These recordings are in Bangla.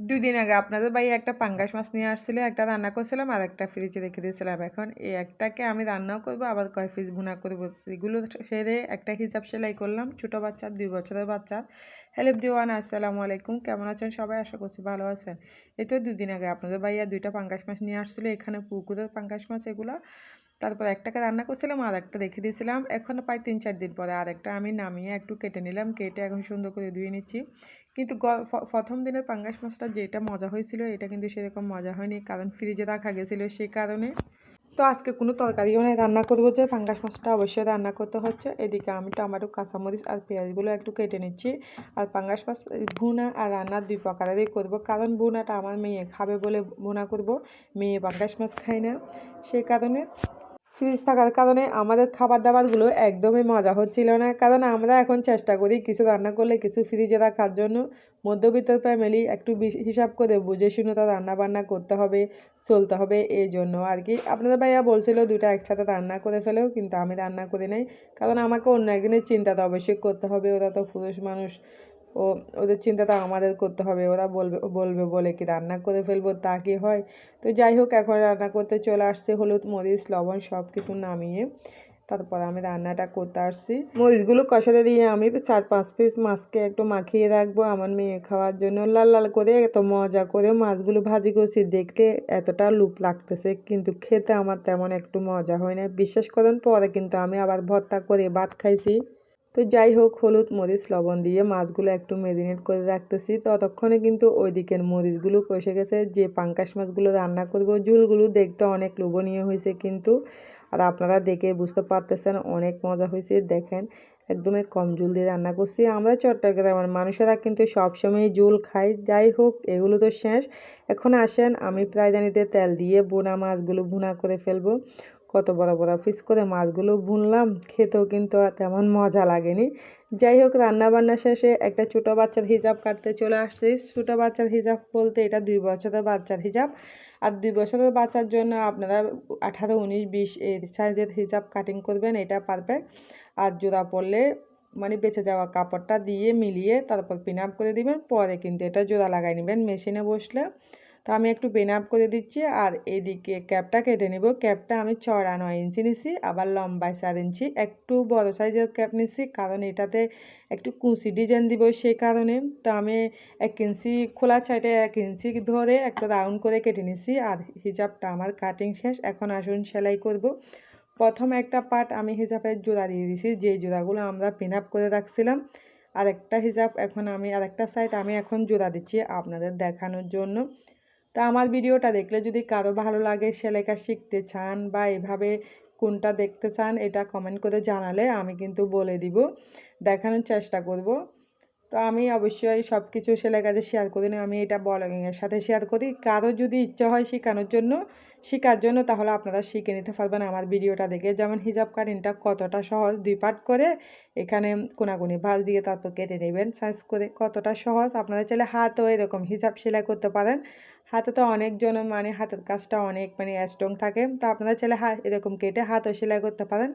দুই দিন আগে আপনাদের ভাই একটা পাঙ্গাস মাছ নিয়ে আসছিল, একটা রান্না করছিলাম আর একটা ফ্রিজে রেখে দিয়েছিলাম। এখন এই একটাকে আমি রান্নাও করব, আবার কয় পিস ভুনা করব, এগুলো সেরে একটা হিসাব সেলাই করলাম। ছোটো বাচ্চার দুই বছরের বাচ্চার হ্যালো দিওয়ান আসসালামু আলাইকুম। কেমন আছেন সবাই? আশা করছি ভালো আছেন। এই তো দুদিন আগে আপনাদের ভাইয়া দুইটা পাঙ্গাস মাছ নিয়ে আসছিল, এখানে পুকুরের পাঙ্গাস মাছ এগুলো। তারপর একটাকে রান্না করছিলাম আর একটা রেখে দিয়েছিলাম। এখন প্রায় তিন চার দিন পরে আর একটা আমি নামিয়ে একটু কেটে নিলাম, কেটে এখন সুন্দর করে ধুয়ে নিচ্ছি। কিন্তু প্রথম দিনের পাঙ্গাস মাছটা যেটা মজা হয়েছিল, এটা কিন্তু সেরকম মজা হয়নি, কারণ ফ্রিজে রাখা গেছিল সেই কারণে। তো আজকে কোনো তরকারিও নেই, রান্না করব যে পাঙ্গাস মাছটা অবশ্যই রান্না করতে হচ্ছে। এদিকে আমি টমেটো, কাঁচামরিচ আর পেঁয়াজগুলো একটু কেটে নিচ্ছি। আর পাঙ্গাস মাছ, ভুনা আর রান্নার দুই প্রকারেরই করব, কারণ ভুনাটা আমার মেয়ে খাবে বলে ভুনা করব, মেয়ে পাঙ্গাস মাছ খায় না। সেই কারণে ফ্রিজ থাকার কারণে আমাদের খাবার দাবারগুলো একদমই মজা হচ্ছিল না। কারণ আমরা এখন চেষ্টা করি কিছু রান্না করলে কিছু ফ্রিজে রাখার জন্য। মধ্যবিত্ত ফ্যামিলি একটু হিসাব করে বুঝে শুনে তো রান্না বান্না করতে হবে, চলতে হবে এই জন্য আর কি। আপনাদের ভাইয়া বলছিল দুটা একসাথে রান্না করে ফেলেও কিন্তু আমি রান্না করি নাই। কারণ আমাকে অন্য একদিনের চিন্তা তো অবশ্যই করতে হবে। ওরা তো পুরুষ মানুষ। ও, ওদের চিন্তাটা আমাদের করতে হবে, ওরা বলবে বলবে বলে কি রান্না করে ফেলব তা কি হয়? তো যাই হোক, এখন রান্না করতে চলে আসছে হলুদ, মরিচ, লবণ সব কিছু নামিয়ে তারপর আমি রান্নাটা করতে আসছি। মরিচগুলো কষাতে দিয়ে আমি চার পাঁচ পিস মাছকে একটু মাখিয়ে রাখব, আমার মেয়ে খাওয়ার জন্য লাল লাল করে, এত মজা করে মাছগুলো ভাজি করছি, দেখতে এতটা লুপ লাগতেছে, কিন্তু খেতে আমার তেমন একটু মজা হয় না। বিশ্বাস করেন, পরে কিন্তু আমি আবার ভর্তা করে ভাত খাইছি। তো যাই হোক, হলুদ মরিচ, লবণ দিয়ে মাছগুলো একটু মেরিনেট করে রাখতেছি। ততক্ষণে কিন্তু ওই দিকের মরিচগুলো কষে গেছে। যে পাঙ্কাশ মাছগুলো রান্না করব, ঝুলগুলো দেখতে অনেক লোভনীয় হয়েছে কিন্তু। আর আপনারা দেখে বুঝতে পারতেছেন অনেক মজা হয়েছে, দেখেন। একদমই কম জুল দিয়ে রান্না করছি। আমরা চট্টগ্রামের মানুষেরা কিন্তু সবসময় জুল খাই। যাই হোক, এগুলো তো শেষ। এখন আসেন, আমি প্রায় তেল দিয়ে বোনা মাছগুলো ভুনা করে ফেলব। কত বড় বড় পিস করে মাছগুলো বুনলাম, খেতেও কিন্তু তেমন মজা লাগেনি। যাই হোক, রান্নাবান্না শেষে একটা ছোটো বাচ্চার হিজাব কাটতে চলে আসছি। ছোটো বাচ্চার হিজাব বলতে এটা দুই বছরের বাচ্চার হিজাব। আর দুই বছরের বাচ্চার জন্য আপনারা আঠারো, উনিশ, বিশ এই সাইজের হিজাব কাটিং করবেন, এটা পারফেক্ট আর জোড়া পড়লে মানে বেঁচে যাওয়া কাপড়টা দিয়ে মিলিয়ে তারপর পিন আপ করে দিবেন, পরে কিন্তু এটা জোড়া লাগাই নেবেন, মেশিনে বসলে। তো আমি একটু বেন আপ করে দিচ্ছি আর এদিকে ক্যাপটা কেটে নেব। ক্যাপটা আমি চড়া নয় ইঞ্চি নিছি, আবার লম্বায় চার ইঞ্চি। একটু বড় সাইজের ক্যাপ নিছি কারণ এটাতে একটু কুচি ডিজাইন দিব সেই কারণে। তো আমি এক ইঞ্চি খোলা সাইডে এক ইঞ্চি ধরে একটা রাউন্ড করে কেটে নিছি আর হিজাবটা আমার কাটিং শেষ। এখন আসুন সেলাই করব। প্রথম একটা পার্ট আমি হিজাবের জোড়া দিয়ে দিছি যে জোড়াগুলো আমরা পিন আপ করে রাখছিলাম। আর একটা হিজাব এখন আমি, আরেকটা সাইড আমি এখন জোড়া দিচ্ছি আপনাদের দেখানোর জন্য। তা আমার ভিডিওটা দেখলে যদি কারও ভালো লাগে সে লেখা শিখতে চান বা এভাবে কোনটা দেখতে চান, এটা কমেন্ট করে জানালে আমি কিন্তু বলে দিব। দেখানোর চেষ্টা করব। তো আমি অবশ্যই সব কিছু সেলাই কাজে শেয়ার করি না আমি এটা ব্লগিংয়ের সাথে শেয়ার করি। কারও যদি ইচ্ছা হয় শেখানোর জন্য, শেখার জন্য তাহলে আপনারা শিখে নিতে পারবেন আমার ভিডিওটা দেখে। যেমন হিজাব কাটিংটা কতটা সহজ, দুই পার্ট করে এখানে কোনাকুনি ভাজ দিয়ে তারপর কেটে নেবেন সাইজ করে। কতটা সহজ, আপনারা চাইলে হাতও এরকম হিজাব সেলাই করতে পারেন। হাতে তো অনেকজন মানে হাতের কাজটা অনেক মানে স্ট্রং থাকে। তো আপনারা চাইলে হাত এরকম কেটে হাতও সেলাই করতে পারেন।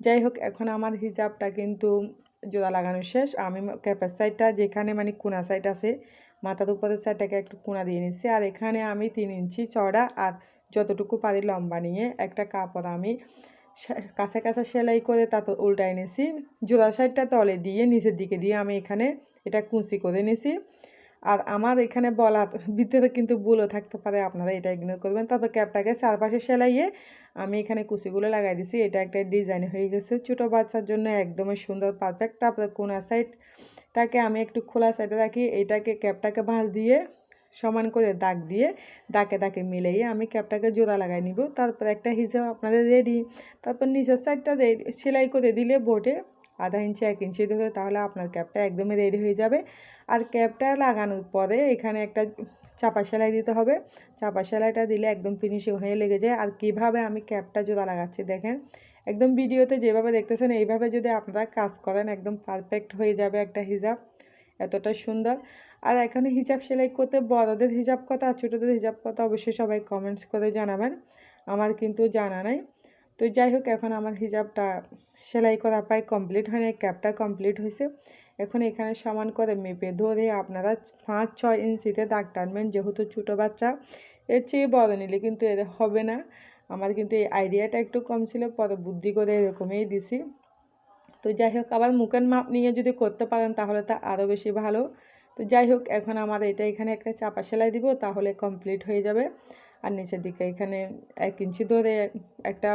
যাই হোক, এখন আমার হিজাবটা কিন্তু জোড়া লাগানো শেষ। আমি ক্যাপের সাইডটা যেখানে মানে কোনা সাইড আছে মাথার উপরের সাইডটাকে একটু কোনা দিয়ে নিচ্ছি। আর এখানে আমি তিন ইঞ্চি চড়া আর যতটুকু পারি লম্বা নিয়ে একটা কাপড় আমি কাছা কাছা সেলাই করে তারপর উল্টাই নিছি জোড়া সাইডটা তলে দিয়ে নিচের দিকে দিয়ে আমি এখানে এটা কুঁচি করে নিছি আর আমার এখানে বলার ভিতরে কিন্তু বুলও থাকতে পারে, আপনারা এটা ইগনোর করবেন। তারপর ক্যাপটাকে চারপাশে সেলাইয়ে আমি এখানে কুচিগুলো লাগাই দিছি। এটা একটা ডিজাইন হয়ে গেছে। ছোটো বাচ্চার জন্য একদমই সুন্দর পারফেক্ট তারপরে কোনা সাইডটাকে আমি একটু খোলা সাইডে রাখি। এটাকে ক্যাপটাকে ভাঁজ দিয়ে সমান করে দাগ দিয়ে দাকে দাকে মিলিয়ে আমি ক্যাপটাকে জোড়া লাগাই নিব। তারপর একটা হিসাব আপনাদের রেডি তারপর নিচের সাইডটা সেলাই করে দিলে বোর্ডে আধা ইঞ্চি, এক ইঞ্চি ধরে, তাহলে আপনার ক্যাপটা একদমই রেডি হয়ে যাবে। আর ক্যাপটা লাগানোর পরে এখানে একটা চাপা সেলাই দিতে হবে। চাপা সেলাইটা দিলে একদম ফিনিশিং হয়ে লেগে যায়। আর কীভাবে আমি ক্যাপটা জোড়া লাগাচ্ছি দেখেন। একদম ভিডিওতে যেভাবে দেখতেছেন, এইভাবে যদি আপনারা কাজ করেন, একদম পারফেক্ট হয়ে যাবে একটা হিজাব। এতটা সুন্দর। আর এখানে হিজাব সেলাই করতে বড়দের হিজাব কথা আর ছোটোদের হিজাব কথা অবশ্যই সবাই কমেন্টস করে জানাবেন। আমার কিন্তু জানা নাই। তো যাই হোক, এখন আমার হিজাবটা সেলাই করা প্রায় কমপ্লিট হয়নি, ক্যাপটা কমপ্লিট হয়েছে। এখন এখানে সমান করে মেপে ধরে আপনারা পাঁচ, ছয় ইঞ্চিতে দাগ টানবেন। যেহেতু ছোটো বাচ্চা, এর চেয়ে বড় নিলে কিন্তু এর হবে না। আমার কিন্তু এই আইডিয়াটা একটু কম ছিল, পরে বুদ্ধি করে এরকমই দিছি। তো যাই হোক, আবার মুখের মাপ নিয়ে যদি করতে পারেন, তাহলে তা আরও বেশি ভালো। তো যাই হোক, এখন আমার এটা এখানে একটা চাপা সেলাই দিব, তাহলে কমপ্লিট হয়ে যাবে। আর নিচের দিকে এখানে এক ইঞ্চি ধরে একটা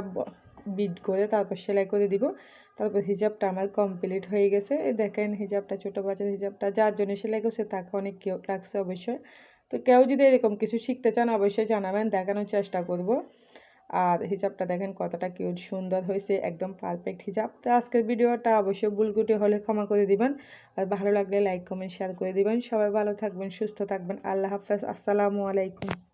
বিড করে তারপর সেলাই করে দিব। তারপর হিজাবটা আমার কমপ্লিট হয়ে গেছে। দেখেন হিজাবটা, ছোটো বাচ্চার হিজাবটা, যার জন্য সেলাই করছে তাকে অনেক কেউ লাগছে অবশ্যই। তো কেউ যদি এরকম কিছু শিখতে চান অবশ্যই জানাবেন, দেখানোর চেষ্টা করব। আর হিজাবটা দেখেন কতটা কিউট সুন্দর হয়েছে, একদম পারফেক্ট হিজাব। তো আজকের ভিডিওটা অবশ্যই ভুলগুটি হলে ক্ষমা করে দিবেন। আর ভালো লাগলে লাইক কমেন্ট শেয়ার করে দিবেন। সবাই ভালো থাকবেন, সুস্থ থাকবেন। আল্লাহ হাফেজ। আসসালামু আলাইকুম।